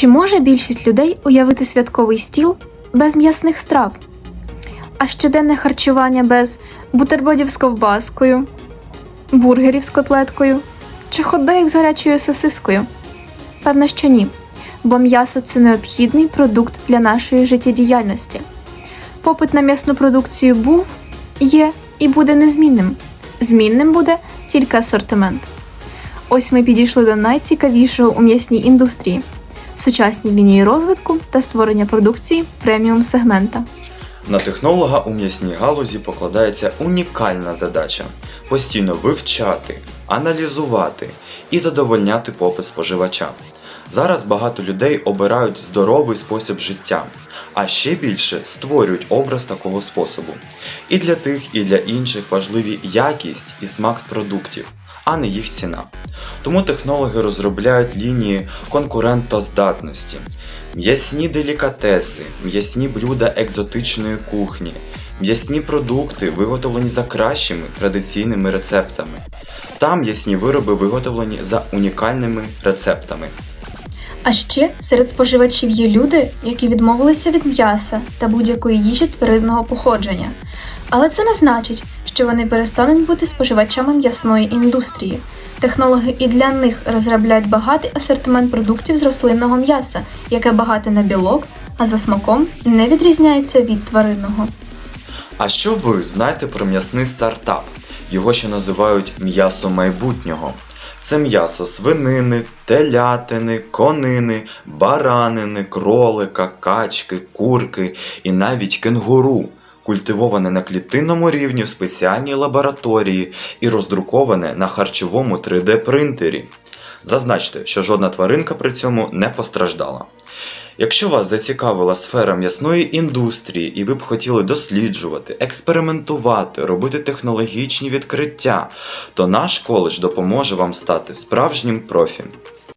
Чи може більшість людей уявити святковий стіл без м'ясних страв? А щоденне харчування без бутербродів з ковбаскою, бургерів з котлеткою чи хот-догів з гарячою сосискою? Певно, що ні, бо м'ясо це необхідний продукт для нашої життєдіяльності. Попит на м'ясну продукцію був, є і буде незмінним. Змінним буде тільки асортимент. Ось ми підійшли до найцікавішого у м'ясній індустрії сучасні лінії розвитку та створення продукції преміум сегмента. На технолога у м'ясній галузі покладається унікальна задача постійно вивчати, аналізувати і задовольняти попит споживача. Зараз багато людей обирають здоровий спосіб життя, а ще більше створюють образ такого способу. І для тих, і для інших важливі якість і смак продуктів, а не їх ціна. Тому технологи розробляють лінії конкурентоздатності, м'ясні делікатеси, м'ясні блюда екзотичної кухні, м'ясні продукти, виготовлені за кращими традиційними рецептами, та м'ясні вироби виготовлені за унікальними рецептами. А ще серед споживачів є люди, які відмовилися від м'яса та будь-якої їжі тваринного походження. Але це не значить, що вони перестануть бути споживачами м'ясної індустрії. Технологи і для них розробляють багатий асортимент продуктів з рослинного м'яса, яке багате на білок, а за смаком не відрізняється від тваринного. А що ви знаєте про м'ясний стартап? Його ще називають м'ясо майбутнього. Це м'ясо свинини, телятини, конини, баранини, кролика, качки, курки і навіть кенгуру, культивоване на клітинному рівні в спеціальній лабораторії і роздруковане на харчовому 3D-принтері. Зазначте, що жодна тваринка при цьому не постраждала. Якщо вас зацікавила сфера м'ясної індустрії і ви б хотіли досліджувати, експериментувати, робити технологічні відкриття, то наш коледж допоможе вам стати справжнім профі.